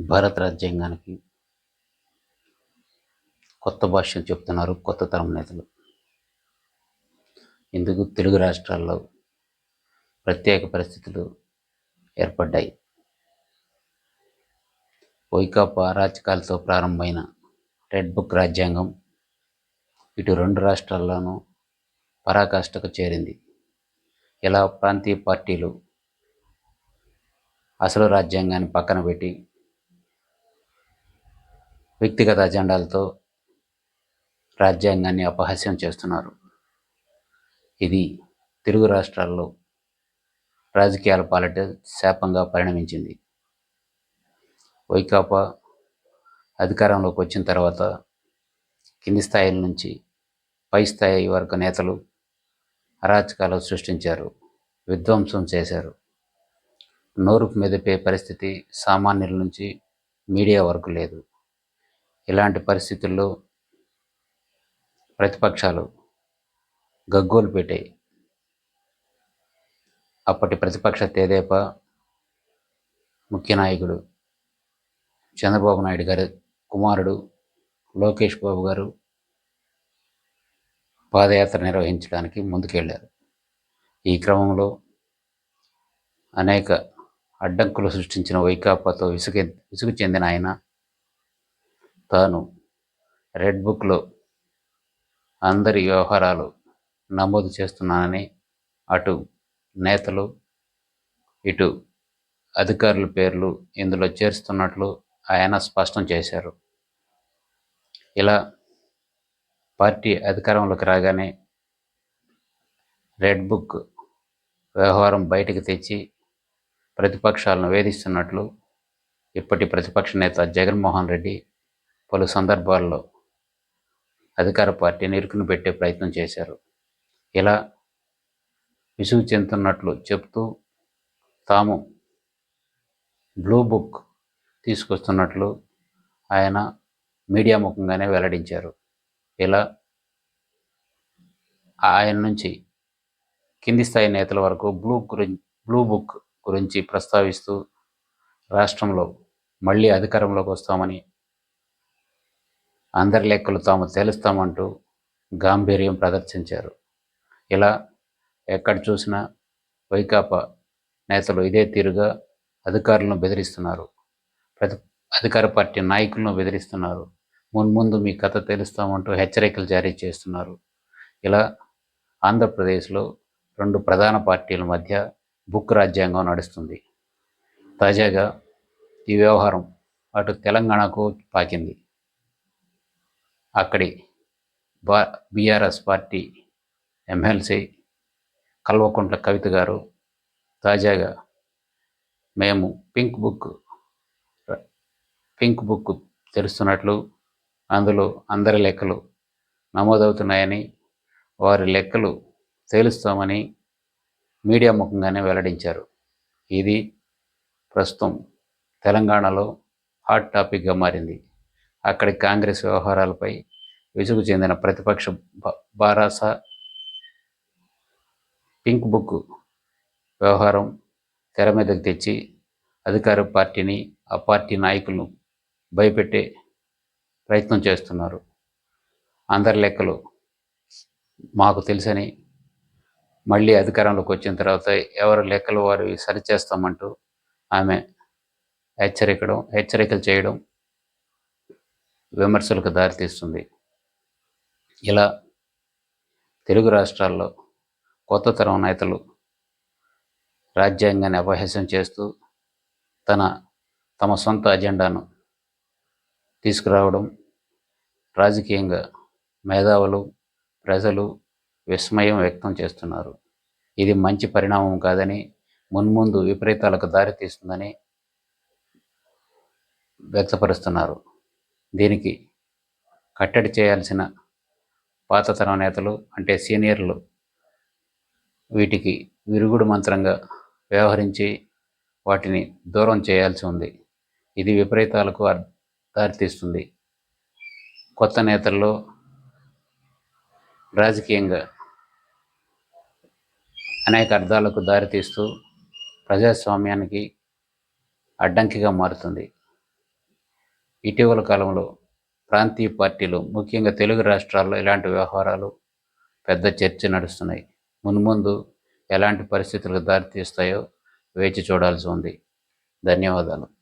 భారత రాజ్యాంగానికి కొత్త భాషను చెప్తున్నారు కొత్త తరం నేతలు. ఇందుకు తెలుగు రాష్ట్రాల్లో ప్రత్యేక పరిస్థితులు ఏర్పడ్డాయి. వైకాపా అరాచకాలతో ప్రారంభమైన రెడ్ బుక్ రాజ్యాంగం ఇటు రెండు రాష్ట్రాల్లోనూ పరాకాష్ఠకు చేరింది. ఇలా ప్రాంతీయ పార్టీలు అసలు రాజ్యాంగాన్ని పక్కన పెట్టి వ్యక్తిగత అజెండాలతో రాజ్యాంగాన్ని అపహాస్యం చేస్తున్నారు. ఇది తెలుగు రాష్ట్రాల్లో రాజకీయాల పాలట శాపంగా పరిణమించింది. వైకాపా అధికారంలోకి వచ్చిన తర్వాత కింది స్థాయిల నుంచి పై స్థాయి వరకు నేతలు అరాచకాలు సృష్టించారు విధ్వంసం చేశారు. నోరుకు మెదిపే పరిస్థితి సామాన్యుల నుంచి మీడియా వరకు లేదు. ఇలాంటి పరిస్థితుల్లో ప్రతిపక్షాలు గగ్గోలు పెట్టాయి. అప్పటి ప్రతిపక్ష తేదేపా ముఖ్య నాయకుడు చంద్రబాబు నాయుడు గారి కుమారుడు లోకేష్ బాబు గారు పాదయాత్ర నిర్వహించడానికి ముందుకెళ్ళారు ఈ క్రమంలో అనేక అడ్డంకులు సృష్టించిన వైకాపాతో విసుగె విసుగు చెందిన ఆయన తాను రెడ్ బుక్లో అందరి వ్యవహారాలు నమోదు చేస్తున్నానని అటు నేతలు ఇటు అధికారుల పేర్లు ఇందులో చేరుస్తున్నట్లు ఆయన స్పష్టం చేశారు. ఇలా పార్టీ అధికారంలోకి రాగానే రెడ్ బుక్ వ్యవహారం బయటకు తెచ్చి ప్రతిపక్షాలను వేధిస్తున్నట్లు ఇప్పటి ప్రతిపక్ష నేత జగన్మోహన్ రెడ్డి పలు సందర్భాల్లో అధికార పార్టీని ఇరుకును పెట్టే ప్రయత్నం చేశారు. ఇలా విసుగు చెందుతున్నట్లు చెప్తూ తాము బ్లూ బుక్ తీసుకొస్తున్నట్లు ఆయన మీడియా ముఖంగానే వెల్లడించారు. ఇలా ఆయన నుంచి కింది స్థాయి నేతల వరకు బ్లూ గురించి బ్లూ బుక్ గురించి ప్రస్తావిస్తూ రాష్ట్రంలో మళ్ళీ అధికారంలోకి వస్తామని అందరి లెక్కలు తాము తేలుస్తామంటూ గాంభీర్యం ప్రదర్శించారు. ఇలా ఎక్కడ చూసినా వైకాపా నేతలు ఇదే తీరుగా అధికారులను బెదిరిస్తున్నారు. ప్రతి అధికార పార్టీ నాయకులను బెదిరిస్తున్నారు. మున్ముందు మీ కథ తెలుస్తామంటూ హెచ్చరికలు జారీ చేస్తున్నారు. ఇలా ఆంధ్రప్రదేశ్లో రెండు ప్రధాన పార్టీల మధ్య బుక్ రాజ్యాంగం నడుస్తుంది. తాజాగా ఈ వ్యవహారం అటు తెలంగాణకు పాకింది. అక్కడి బా BRS party MLC Kalvakuntla Kavitha garu తాజాగా మేము పింక్ బుక్ పింక్ బుక్ తెరుస్తున్నట్లు అందులో అందరి లెక్కలు నమోదవుతున్నాయని వారి లెక్కలు తేలుస్తామని మీడియా ముఖంగానే వెల్లడించారు. ఇది ప్రస్తుతం తెలంగాణలో హాట్ టాపిక్గా మారింది. అక్కడి కాంగ్రెస్ వ్యవహారాలపై విసుగు చెందిన ప్రతిపక్ష బారాస పింక్ బుక్ వ్యవహారం తెర మీదకు తెచ్చి అధికార పార్టీని ఆ పార్టీ నాయకులను భయపెట్టే ప్రయత్నం చేస్తున్నారు. అందరి లెక్కలు మాకు తెలుసని మళ్ళీ అధికారంలోకి వచ్చిన తర్వాత ఎవరి లెక్కలు వారు సరిచేస్తామంటూ ఆమె హెచ్చరికడం హెచ్చరికలు చేయడం విమర్శలకు దారితీస్తుంది ఇలా తెలుగు రాష్ట్రాల్లో కొత్త తరం నేతలు రాజ్యాంగాన్ని అపహాస్యం చేస్తూ తన తమ సొంత అజెండాను తీసుకురావడం రాజకీయంగా మేధావులు ప్రజలు విస్మయం వ్యక్తం చేస్తున్నారు. ఇది మంచి పరిణామం కాదని మున్ముందు విపరీతాలకు దారితీస్తుందని వ్యక్తపరుస్తున్నారు. దీనికి కట్టడి చేయాల్సిన పాత తరం నేతలు అంటే సీనియర్లు వీటికి విరుగుడు మంత్రంగా వ్యవహరించి వాటిని దూరం చేయాల్సి ఉంది. ఇది విపరీతాలకు దారితీస్తుంది. కొత్త నేతల్లో రాజకీయంగా అనేక అర్థాలకు దారితీస్తూ ప్రజాస్వామ్యానికి అడ్డంకిగా మారుతుంది. ఇటీవల కాలంలో ప్రాంతీయ పార్టీలు ముఖ్యంగా తెలుగు రాష్ట్రాల్లో ఇలాంటి వ్యవహారాలు పెద్ద చర్చ నడుస్తున్నాయి. మున్ముందు ఎలాంటి పరిస్థితులకు దారితీస్తాయో వేచి చూడాల్సి ఉంది. ధన్యవాదాలు.